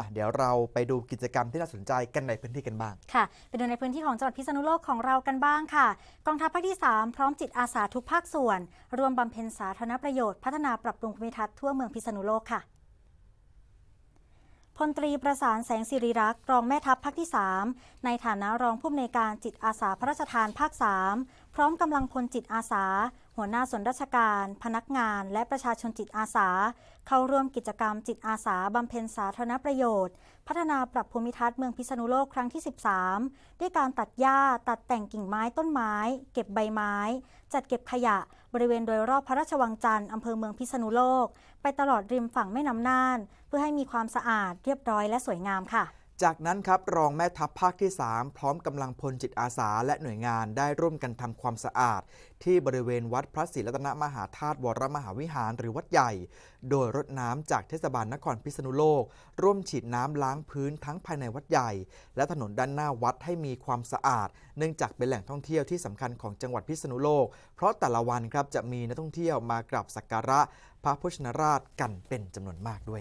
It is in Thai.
อะเดี๋ยวเราไปดูกิจกรรมที่น่าสนใจกันในพื้นที่กันบ้าง ค่ะ ไปดูในพื้นที่ของจังหวัดพิษณุโลกของเรากันบ้างค่ะ กองทัพภาคที่ 3 พร้อมจิตอาสาทุกภาคส่วน รวมบำเพ็ญสาธารณประโยชน์ พัฒนาปรับปรุงภูมิทัศน์ทั่วเมืองพิษณุโลกค่ะพลตรีประสานแสงสิริรักษ์รองแม่ทัพภาคที่ 3 ในฐานะรองผู้อำนวยการจิตอาสาพระราชทานภาค 3 พร้อมกำลังพลจิตอาสา หัวหน้าส่วนราชการ พนักงาน และประชาชนจิตอาสา เข้าร่วมกิจกรรมจิตอาสาบำเพ็ญสาธารณประโยชน์ พัฒนาปรับภูมิทัศน์เมืองพิษณุโลกครั้งที่ 13 ด้วยการตัดหญ้า ตัดแต่งกิ่งไม้ต้นไม้ เก็บใบไม้ จัดเก็บขยะ บริเวณโดยรอบพระราชวังจันทร์อำเภอเมืองพิษณุโลก ไปตลอดริมฝั่งแม่น้ำน่าน เพื่อให้มีความสะอาดเรียบร้อยและสวยงามค่ะ จากนั้นครับรองแม่ทัพภาคที่ 3 พร้อมกำลังพลจิตอาสาและหน่วยงานได้ร่วมกันทำความสะอาด ที่บริเวณวัดพระศรีรัตนมหาธาตุวรมหาวิหารหรือวัดใหญ่ โดยรถน้ำจากเทศบาลนครพิษณุโลก ร่วมฉีดน้ำล้างพื้นทั้งภายในวัดใหญ่ และถนนด้านหน้าวัดให้มีความสะอาด เนื่องจากเป็นแหล่งท่องเที่ยวที่สำคัญของจังหวัดพิษณุโลก เพราะแต่ละวันครับจะมีนักท่องเที่ยวมากราบสักการะพระพุทธนราชกันเป็นจำนวนมากด้วยนะ